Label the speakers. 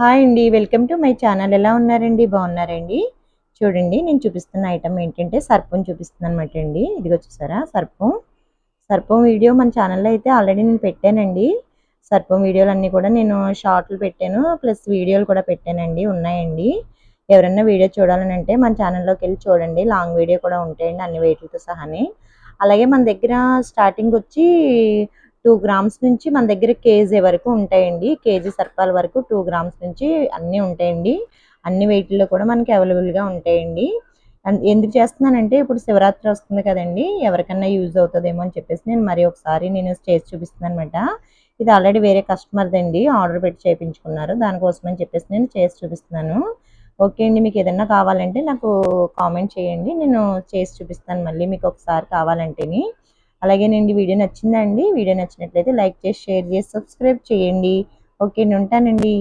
Speaker 1: Hi అండి. Welcome to my channel. ఎలా ఉన్నారండి? బాగున్నారండి? చూడండి నేను చూపిస్తున్న ఐటమ్ ఏంటంటే సర్పం చూపిస్తున్నాను అనమాట అండి. ఇదిగో చూసారా? సర్పం. సర్పం వీడియో మన ఛానల్లో అయితే ఆల్రెడీ నేను పెట్టానండి. సర్పం వీడియోలు అన్నీ కూడా నేను షార్ట్లు పెట్టాను. ప్లస్ వీడియోలు కూడా పెట్టానండి. ఉన్నాయండి. ఎవరైనా వీడియో చూడాలని అంటే మన ఛానల్లోకి వెళ్ళి చూడండి. లాంగ్ వీడియో కూడా ఉంటాయండి అన్ని వెయిట్లతో సహానే. అలాగే మన దగ్గర స్టార్టింగ్ వచ్చి టూ గ్రామ్స్ నుంచి మన దగ్గర కేజీ వరకు ఉంటాయండి. కేజీ సర్పాల వరకు టూ గ్రామ్స్ నుంచి అన్నీ ఉంటాయండి. అన్ని వెయిట్లో కూడా మనకి అవైలబుల్గా ఉంటాయండి. ఎందుకు చేస్తున్నానంటే ఇప్పుడు శివరాత్రి వస్తుంది కదండి. ఎవరికన్నా యూజ్ అవుతుందేమో అని చెప్పేసి నేను మరి ఒకసారి నేను చేసి చూపిస్తున్నాను అనమాట ఇది ఆల్రెడీ వేరే కస్టమర్ది అండి ఆర్డర్ పెట్టి చేయించుకున్నారు దానికోసం అని చెప్పేసి నేను చేసి చూపిస్తున్నాను. ఓకే అండి. మీకు ఏదన్నా కావాలంటే నాకు కామెంట్ చేయండి. నేను చేసి చూపిస్తాను మళ్ళీ మీకు ఒకసారి కావాలంటేని. అలాగే నేను వీడియో నచ్చిందండి వీడియో నచ్చినట్లయితే లైక్ చేసి షేర్ చేసి సబ్స్క్రైబ్ చేయండి. ఓకే అండి ఉంటానండి.